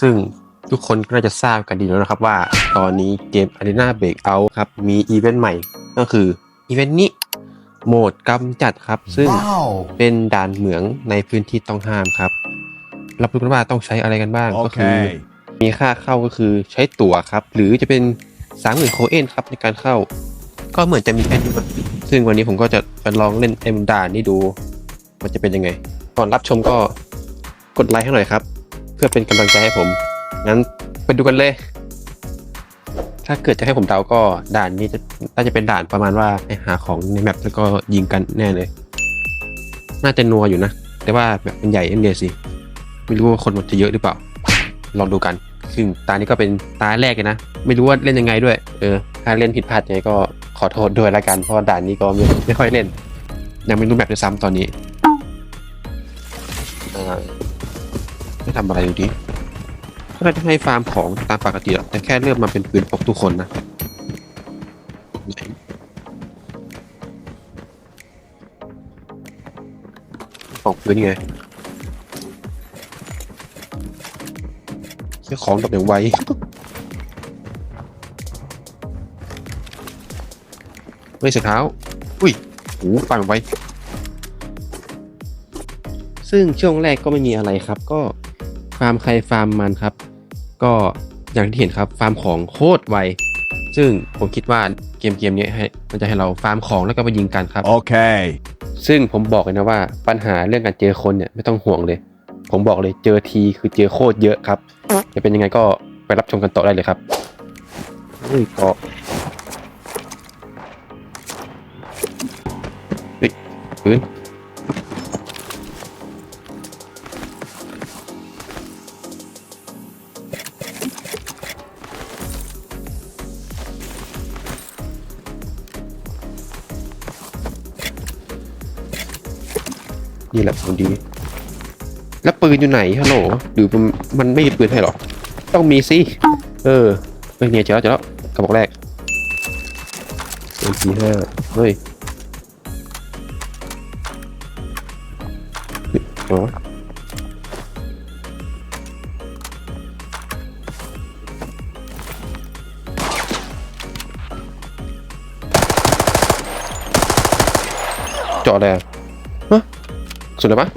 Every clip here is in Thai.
ซึ่งทุกคนก็น่าจะทราบกันดีแล้วนะครับว่าตอนนี้เกม Arena Breakout ครับ มีอีเวนต์ใหม่ก็คืออีเวนต์นี้โหมดกำจัดครับ ซึ่ง Wow. เป็นด่านเหมืองในพื้นที่ต้องห้ามครับเราไปดูกันว่าต้องใช้อะไรกันบ้างก็คือ Okay. มีค่าเข้าก็คือใช้ตั๋วครับ หรือจะเป็นสามหมื่นโคเอนครับในการเข้า ก็เหมือนจะมีแค่นี้ซึ่งวันนี้ผมก็จะไปลองเล่นเอ็มด่านนี่ดู มันจะเป็นยังไง ก่อนรับชมก็กดไลค์ให้หน่อยครับเพื่อเป็นกำลังใจให้ผม งั้นไปดูกันเลย ถ้าเกิดจะให้ผมเดาก็ด่านนี้จะน่าจะเป็นด่านประมาณว่าให้หาของในแมปแล้วก็ยิงกันแน่เลย น่าจะนัวอยู่นะ แต่ว่าแบบมันใหญ่เอ็นเดสิไม่รู้ว่าคนมันจะเยอะหรือเปล่า ลองดูกัน ซึ่งตานี้ก็เป็นตาแรกเลยนะ ไม่รู้ว่าเล่นยังไงด้วย เออ ถ้าเล่นผิดพลาดยังไงก็ขอโทษด้วยละกัน เพราะด่านนี้ก็ไม่ไม่ค่อยเล่น ยังไม่รู้แบบด้วยซ้ำตอนนี้อ่า ไม่ทำอะไรอยู่ดีก็ได้ให้ฟาร์มของตามปกติแต่แค่เริ่มมาเป็นปืนพกทุกคนนะไหนของปืนไงแค่ของตกอย่างไวเฮ้ยเสือเท้า อุ้ยโอ้ฟังไว้ ซึ่งช่วงแรกก็ไม่มีอะไรครับก็ ฟาร์มใครฟาร์มมันครับ ก็อย่างที่เห็นครับฟาร์มของโคตรไว ซึ่งผมคิดว่าเกมเกมนี้ให้มันจะให้เราฟาร์มของแล้วก็ไปยิงกันครับ Okay. ซึ่งผมบอกเลยนะว่าปัญหาเรื่องการเจอคนเนี่ยไม่ต้องห่วงเลย ผมบอกเลยเจอทีคือเจอโคตรเยอะครับ จะเป็นยังไงก็ไปรับชมกันต่อได้เลยครับเฮ้ยเกาะเฮ้ยปืน นี่แหละของดี แล้วปืนอยู่ไหนฮัลโหลหรือมันไม่มีปืนให้หรอ ต้องมีสิ เออเฮ้ยเนี่ยเจอแล้วเจอแล้วกระบอกแรกเอ็มพีห้าเฮ้ยเอ๋อเจาะอะไรอะฮะ สุดเลยปะ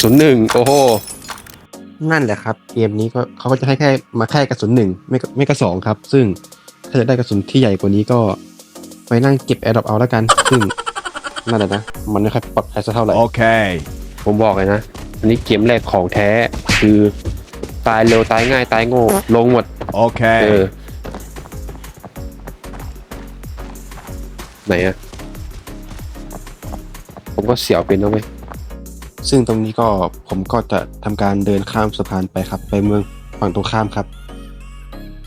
ศูนย์หนึ่งโอ้โหนั่นแหละครับ เกมนี้ก็เขาก็จะให้แค่มาแค่กระสุนหนึ่งไม่ก็ไม่กระสองครับ ซึ่งถ้าจะได้กระสุนที่ใหญ่กว่านี้ก็ไปนั่งเก็บแอร์ดรอปเอาแล้วกัน ซึ่งนั่นแหละนะ มันไม่ค่อยปลอดภัยสักเท่าไหร่ Okay. ผมบอกเลยนะ อันนี้เกมแรกของแท้คือ ตายเร็วตายง่ายตายโง่ลงหมดเอ Okay. อไหนอะผมก็เสียวเป็นนะเว้ยซึ่งตรงนี้ก็ผมก็จะทำการเดินข้ามสะพานไปครับ ไปเมืองฝั่งตรงข้ามครับ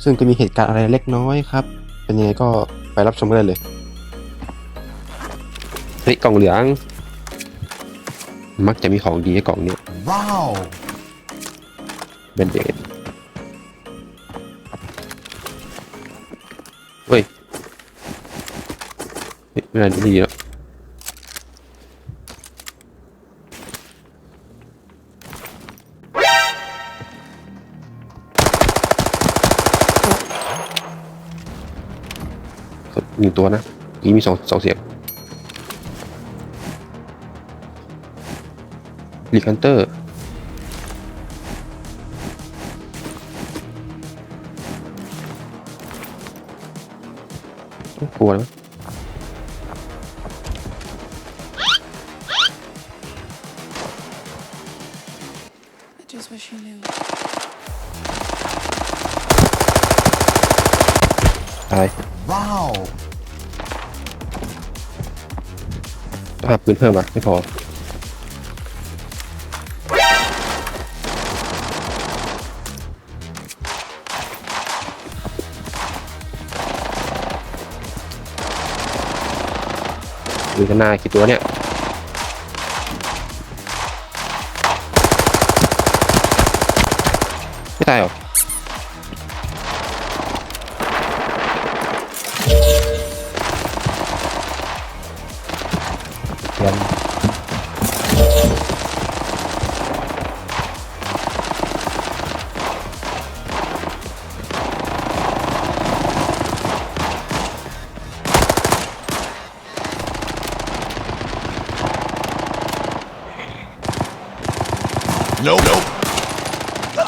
ซึ่งจะมีเหตุการณ์อะไรเล็กน้อยครับ เป็นยังไงก็ไปรับชมกันได้เลย เฮ้ยกล่องเหลือง มักจะมีของดีในกล่องเนี้ย Wow. เบนเดดเฮ้ยเฮ้ยไม่ได้ดีแล้วหนึ่งตัวนะนี่มีสองสองเสียงลีคันเตอร์ กลัวแล้ว I just wish you knew. ตาย Wow. ต้องหาปืนเพิ่มอะไม่พอ ดูกันหน้ากี่ตัวเนี่ย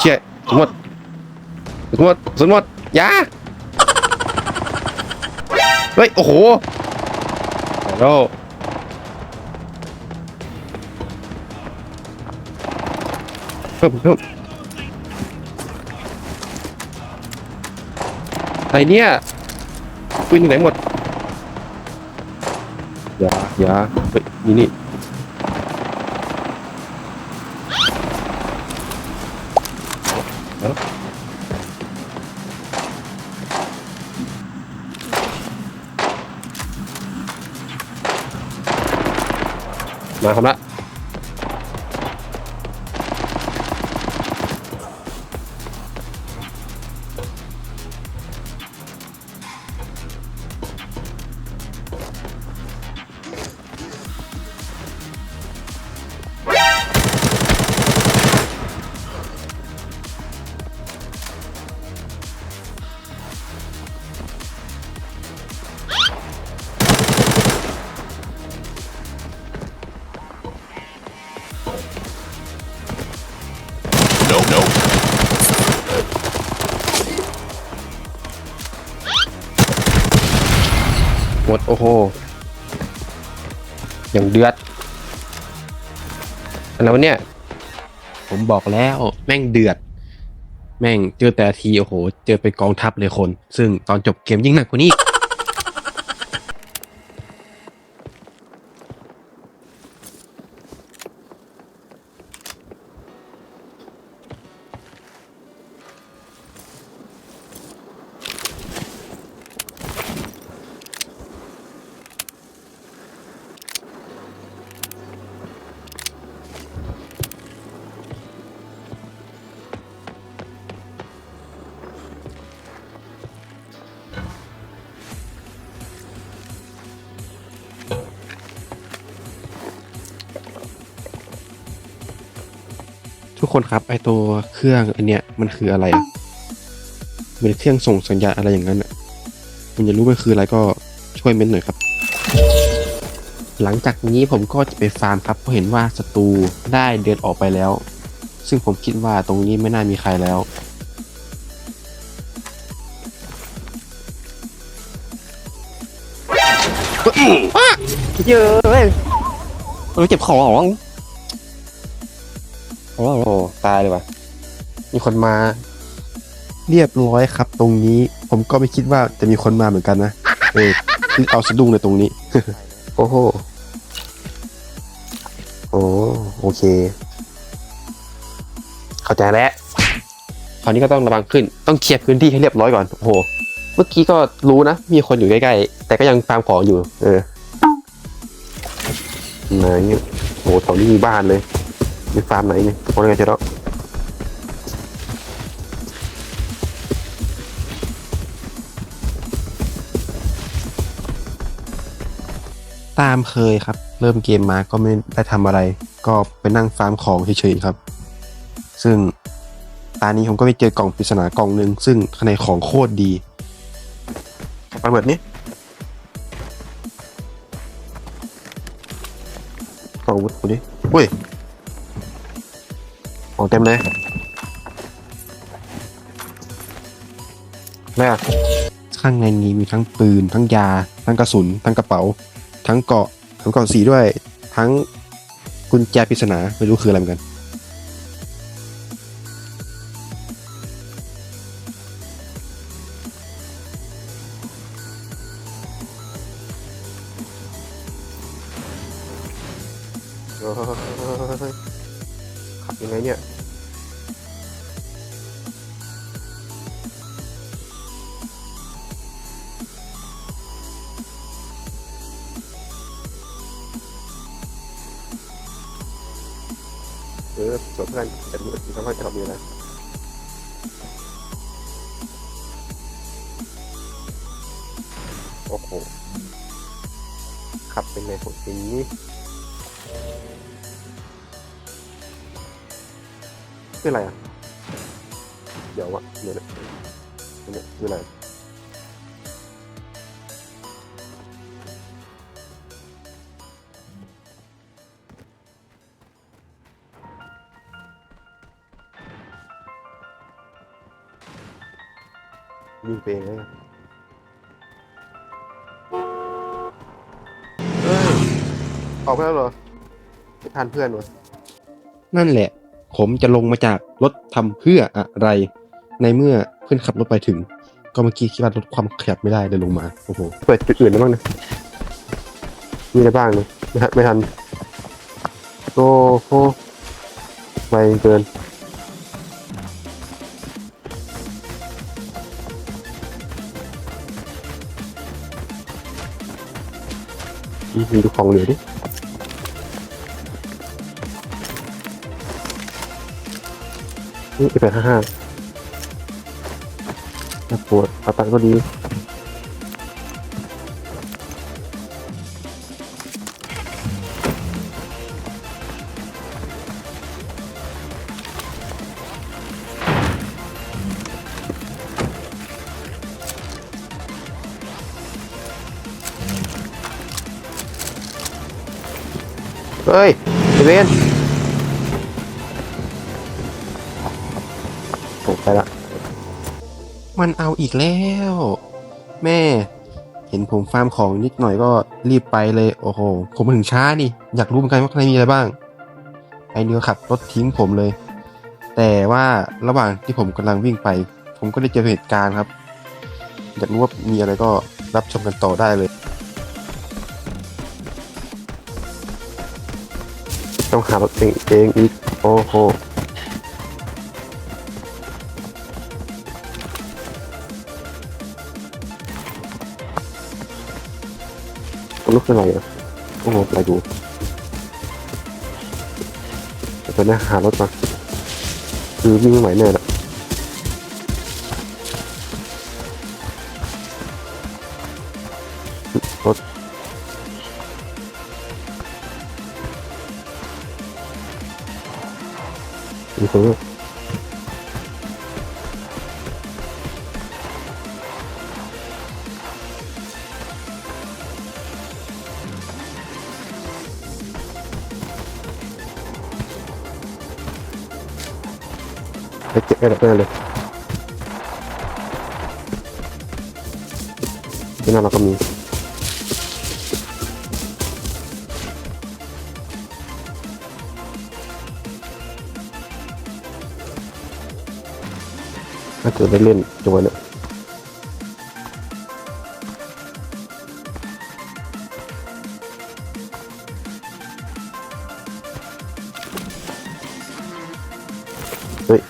เชี่ยสมมติสมมติสมมติอยาเฮ้ย โอ้โหโอ้เพิ่มเพิ่มอะไรเนี่ยปืนอยู่ไหนหมดอย่าอย่าเฮ้ยนี่นี่ มาครั หมดโอ้โหอย่างเดือดแล้วเนี่ย ผมบอกแล้วแม่งเดือด แม่งเจอแต่ทีโอ้โห เจอเป็นกองทัพเลยคน ซึ่งตอนจบเกมยิ่งหนักกว่านี้ กคนครับไอตัวเครื่องอันเนี้ยมันคืออะไรอะเป็นเครื่องส่งสัญญาณอะไรอย่างนั้นอะคุณจะรู้มันคืออะไรก็ช่วยเม้นหน่อยครับ หลังจากนี้ผมก็จะไปฟาร์มครับเพราะเห็นว่าศัตรูได้เดินออกไปแล้ว ซึ่งผมคิดว่าตรงนี้ไม่น่ามีใครแล้วเยอะเลยเออเจ็บคอหรอโอ้โหายเลยว่ะ มีคนมา เรียบร้อยครับ ตรงนี้ ผมก็ไม่คิดว่าจะมีคนมาเหมือนกันนะเออเอาสะดุ้งเลยตรงนี้ โอ้โหโอ้โอเค เข้าใจแล้วคราวนี้ก็ต้องระวังขึ้น ต้องเคลียร์พื้นที่ให้เรียบร้อยก่อน โอ้โห เมื่อกี้ก็รู้นะ มีคนอยู่ใกล้ๆ แต่ก็ยังฟาร์มของอยู่ เออไหนเนี่ยโอ้โหแถวนี้มีบ้านเลยมีฟาร์มไหนเนี่ยคนอะไรจะแล้ว ตามเคยครับ เริ่มเกมมาก็ไม่ได้ทำอะไร ก็ไปนั่งฟาร์มของเฉยๆครับ ซึ่งตอนนี้ผมก็ไปเจอกล่องปริศนากล่องหนึ่งซึ่งข้างในของโคตรดีไปเบิดนี้กล่องอาวุธดูดิอุ้ยของเต็มเลยแรกข้างในนี้มีทั้งปืน ทั้งยา ทั้งกระสุน ทั้งกระเป๋า ทั้งเกาะทั้งเกาะสีด้วย ทั้งกุญแจปริศนาไม่รู้คืออะไรเหมือนกันโอ้ยขับยังไงเนี่ย แล้วก็จับอยู่นะโอ้โหขับเป็นไงผมทีนี้คืออะไรอะ เดี๋ยวอะเดี๋ยวนะเดี๋ยวคืออะไร ยิงเพลงเลยอะเอ้ยออกไปแล้วเหรอไม่ทันเพื่อนวะนั่นแหละ ผมจะลงมาจากรถทำเพื่ออะไร ในเมื่อเพื่อนขับรถไปถึง ก็เมื่อกี้คิดว่าลดความขยับไม่ได้เลยลงมา โอ้โห เปิดจุดอื่นได้บ้างนะมีอะไรบ้างเนี่ยไม่ทันไม่ทันโอ้โหไวเกิน มีดูของเหลือดินี่ไปห้าห้าน่าปวดอาตัดก็ดี เฮ้ยไอเวนโอ้ไปละ มันเอาอีกแล้ว แม่ เห็นผมฟาร์มของนิดหน่อยก็รีบไปเลย โอ้โห ผมมาถึงช้านี่ อยากรู้เหมือนกันว่าข้างในมีอะไรบ้าง ไอเนียขับรถทิ้งผมเลย แต่ว่าระหว่างที่ผมกำลังวิ่งไป ผมก็ได้เจอเหตุการณ์ครับ อยากรู้ว่ามีอะไรก็รับชมกันต่อได้เลย ต้องหารถเองเองอีก โอ้โหลูกอะไรอะโอ้โหไปดูแต่ตอนนี้หารถมาคือวิ่งไม่ไหวแน่ละ มีคนด้วย ถ้าเกิดได้เล่นจังหวะเนี้ยเฮ้ย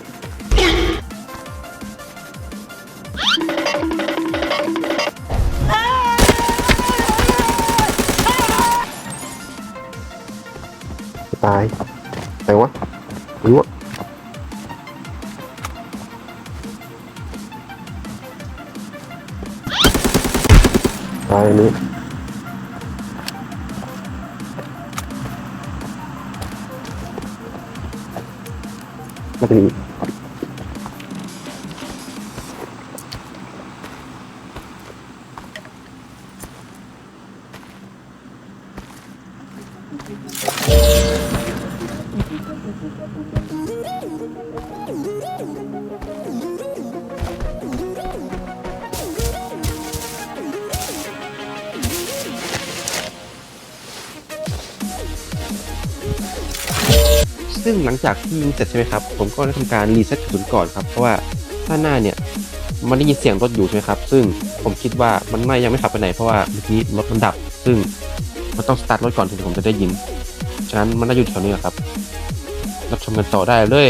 ตายไหนวะไม่รู้อะายอันนี้น่ ซึ่งหลังจากที่ยิงเสร็จใช่ไหมครับผมก็ได้ทำการรีเซ็ตกระสุนก่อนครับเพราะว่าด้านหน้าเนี่ยมันได้ยินเสียงรถอยู่ใช่ไหมครับ ซึ่งผมคิดว่ามันไม่ยังไม่ขับไปไหนเพราะว่าเมื่อกี้รถมันดับ ซึ่งมันต้องสตาร์ทรถก่อนถึงผมจะได้ยิน ฉะนั้นมันน่าอยู่แถวนี้แหละครับ รับชมกันต่อได้เลย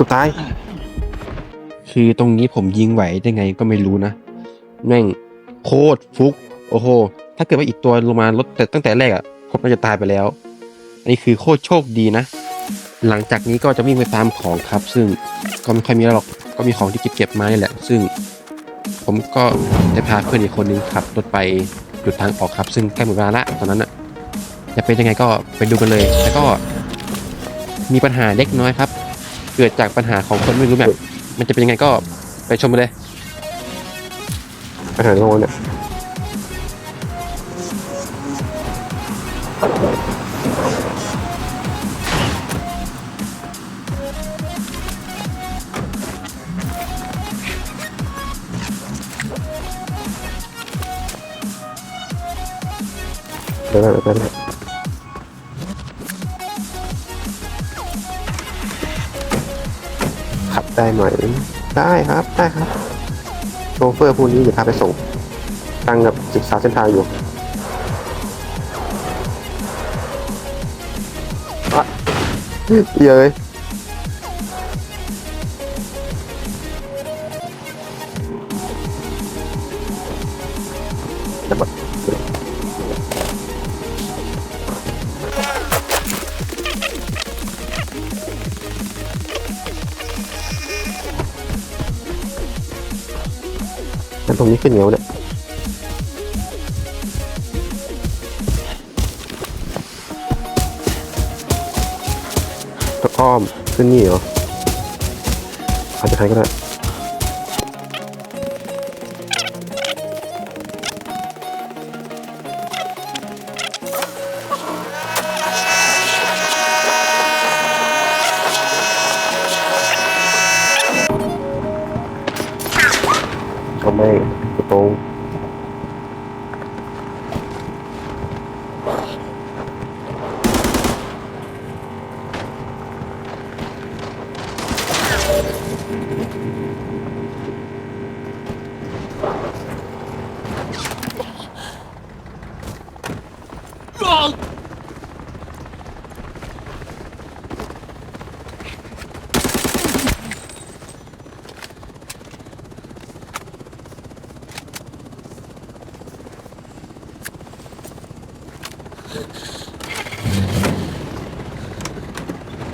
กับตาย คือตรงนี้ผมยิงไหวได้ไงก็ไม่รู้นะ แม่งโคตรฟุก โอ้โห ถ้าเกิดว่าอีกตัวลงมาลดแต่ตั้งแต่แรกอะ่ะผมน่าจะตายไปแล้ว อันนี้คือโคตรโชคดีนะ หลังจากนี้ก็จะวิ่งไปตามของครับ ซึ่งก็ไม่ค่อยมีหรอก ก็มีของที่เก็บเก็บมานี่แหละ ซึ่ง ผมก็จะพาเพื่อนอีกคนนึงขับรถไปจุดทางออกครับ ซึ่งใกล้หมดเวลาละตอนนั้นอะจะเป็นยังไงก็ไปดูกันเลย แล้วก็มีปัญหาเล็กน้อยครับ เกิดจากปัญหาของคนไม่รู้แบบมันจะเป็นยังไงก็ไปชมกันเลยปัญหาโง่เนี่ยเดี๋ยวนะเดี๋ยวนะขั ได้ไหม ได้ครับ ได้ครับ โชเฟอร์ผู้นี้เดี๋ยวพาไปส่ง ตั้งกับศึกษาเส้นทางอยู่อะเย้ย แต่ตรงนี้ขึ้นเหนียวเนี่ย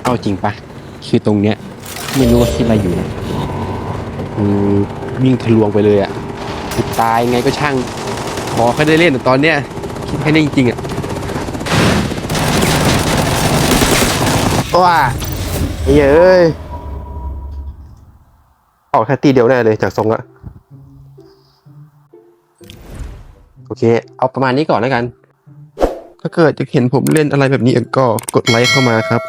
เอาจริงปะคือตรงเนี้ย ไม่รู้ว่าคิดอะไรอยู่นะอืมวิ่งทะลวงไปเลยอะ่ะตายไงก็ช่าง ขอแค่ได้เล่นแต่ตอนเนี้ยคิดแค่นี้จริงๆอะ่ะว้าเย้ยออกแค่ตีเดียวแน่เลยจากทรงอะโอเค เอาประมาณนี้ก่อนแล้วกัน ถ้าเกิดจะเห็นผมเล่นอะไรแบบนี้ก็กดไลค์เข้ามาครับ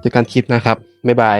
เจอกันคลิปนะครับ บ๊ายบาย